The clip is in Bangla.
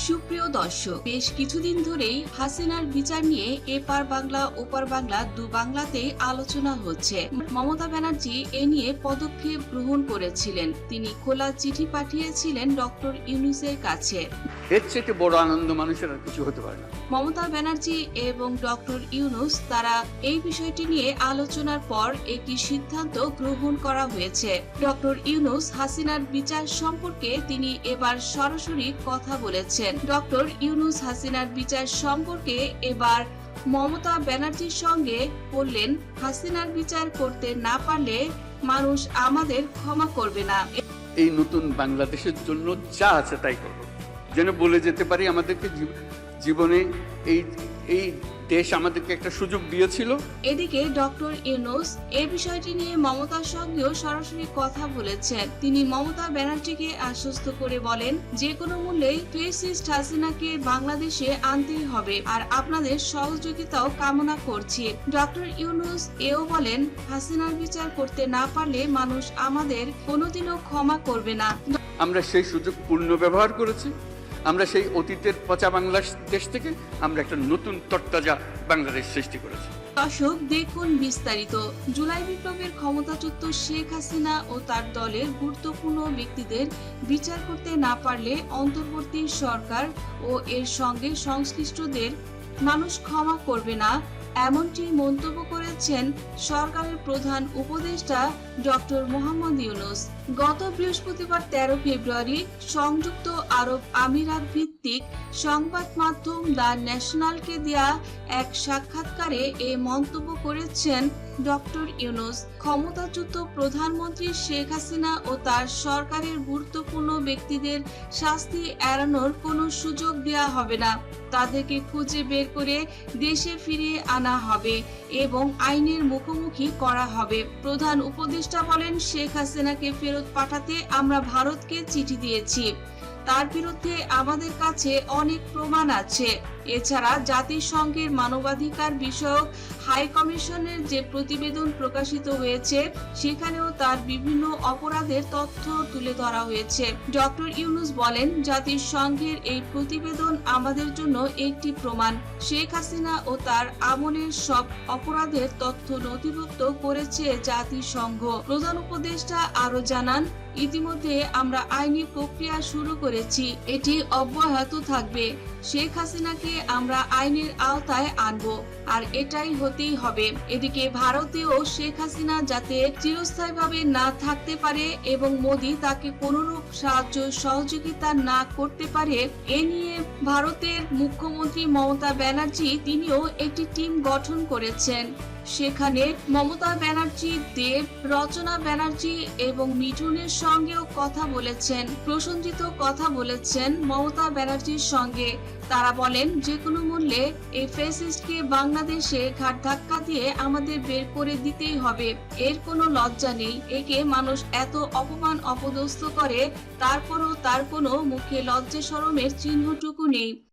সুপ্রিয় দর্শক বেশ কিছুদিন ধরেই হাসিনার বিচার নিয়ে এপার বাংলা ওপার বাংলা দু বাংলাতেই আলোচনা হচ্ছে। মমতা ব্যানার্জি এ নিয়ে পদক্ষেপ গ্রহণ করেছিলেন। তিনি খোলা চিঠি পাঠিয়েছিলেন ডক্টর ইউনুসের কাছে। এর চেয়ে বড় আনন্দ মানুষের আর কিছু হতে পারে না। মমতা ব্যানার্জি এবং ডক্টর ইউনুস তারা এই বিষয়টি নিয়ে আলোচনার পর একটি সিদ্ধান্ত গ্রহণ করা হয়েছে। ডক্টর ইউনুস হাসিনার বিচার সম্পর্কে তিনি এবার সরাসরি কথা বলেছেন। ডক্টর ইউনুস হাসিনার বিচার সম্পর্কে এবার মমতা ব্যানার্জির সঙ্গে বললেন, হাসিনার বিচার করতে না পারলে মানুষ আমাদের ক্ষমা করবে না। এই নতুন বাংলাদেশের জন্য যা আছে তাই করব। যেন বলে যেতে পারি আমাদেরকে জীব- জীবনে এই এই দেশ আমাদেরকে একটা সুযোগ দিয়েছিল। এদিকে ডক্টর ইউনুস এই বিষয়টি নিয়ে মমতার সঙ্গেও সরাসরি কথা বলেছেন। তিনি মমতা ব্যানার্জিকে আশ্বস্ত করে বলেন যে কোনো মূল্যেই ফেসিস্ট হাসিনাকে বাংলাদেশে আনতেই হবে আর আপনাদের সহযোগিতাও কামনা করছি। ডক্টর ইউনুস এও বলেন হাসিনার বিচার করতে না পারলে মানুষ আমাদের কোনোদিনও ক্ষমা করবে না। আমরা সেই সুযোগ পূর্ণ ব্যবহার করেছি। আমরা সেই অতীতের পচা বাংলাদেশ থেকে আমরা একটা নতুন তরতাজা বাংলাদেশ সৃষ্টি করেছি। দর্শক, দেখুন বিস্তারিত। জুলাই বিপ্লবের ক্ষমতাচ্যুত শেখ হাসিনা ও তার দলের গুরুত্বপূর্ণ ব্যক্তিদের বিচার করতে না পারলে অন্তর্বর্তী সরকার ও এর সঙ্গে সংশ্লিষ্টদের মানুষ ক্ষমা করবে না। এমনটি মন্তব্য করেছেন সরকারের প্রধান উপদেষ্টা ডক্টর মোহাম্মদ ইউনুস। গত বৃহস্পতিবার তেরো ফেব্রুয়ারি সংযুক্ত আরব আমিরাত ভিত্তিক সংবাদ মাধ্যম দ্য ন্যাশনালকে দেয়া এক সাক্ষাৎকারে এ মন্তব্য করেছেন ডক্টর ইউনুস। ক্ষমতাচ্যুত প্রধানমন্ত্রী শেখ হাসিনা ও তার সরকারের গুরুত্বপূর্ণ ব্যক্তিদের শাস্তি এড়ানোর কোনো সুযোগ দেওয়া হবে না। তাদেরকে খুঁজে বের করে দেশে ফিরিয়ে আনা হবে এবং আইনের মুখোমুখি করা হবে। প্রধান উপদেষ্টা বলেন, শেখ হাসিনাকে ফেরত পাঠাতে আমরা ভারতকে চিঠি দিয়েছি। তার বিরুদ্ধে আমাদের কাছে অনেক প্রমাণ আছে। এছাড়া জাতিসংঘের মানবাধিকার বিষয়ক হাই কমিশনের যে প্রতিবেদন প্রকাশিত হয়েছে, সেখানেও তার বিভিন্ন অপরাধের তথ্য তুলে ধরা হয়েছে। ডক্টর ইউনুস বলেন, জাতিসংঘের এই প্রতিবেদন আমাদের জন্য একটি প্রমাণ। শেখ হাসিনা ও তার আমলের সব অপরাধের তথ্য নথিভুক্ত করেছে জাতিসংঘ। প্রধান উপদেষ্টা আরও জানান, ইতিমধ্যে আমরা আইনি প্রক্রিয়া শুরু করেছি, এটি অব্যাহত থাকবে। শেখ হাসিনাকে আমরা আইনের আওতায় আনব, আর এটাই হতেই হবে। এদিকে ভারতেও শেখ হাসিনা যাতে চিরস্থায়ীভাবে না থাকতে পারে এবং মোদি তাকে কোনরূপ সাহায্য সহযোগিতা না করতে পারে, এ নিয়ে ভারতের মুখ্যমন্ত্রী মমতা ব্যানার্জি তিনিও একটি টিম গঠন করেছেন। সেখানে মমতা ব্যানার্জি, দেব, রচনা ব্যানার্জি এবং মিঠুনের সঙ্গেও কথা বলেছেন, প্রসঞ্জিত কথা বলেছেন মমতা ব্যানার্জির সঙ্গে। তারা বলেন যে কোনো মূল্যে এই ফেসিস্টকে বাংলাদেশে ঘাট ধাক্কা দিয়ে আমাদের বের করে দিতেই হবে। এর কোনো লজ্জা নেই। একে মানুষ এত অপমান অপদস্থ করে, তারপরও তার কোনো মুখে লজ্জা সরমের চিহ্নটুকু নেই।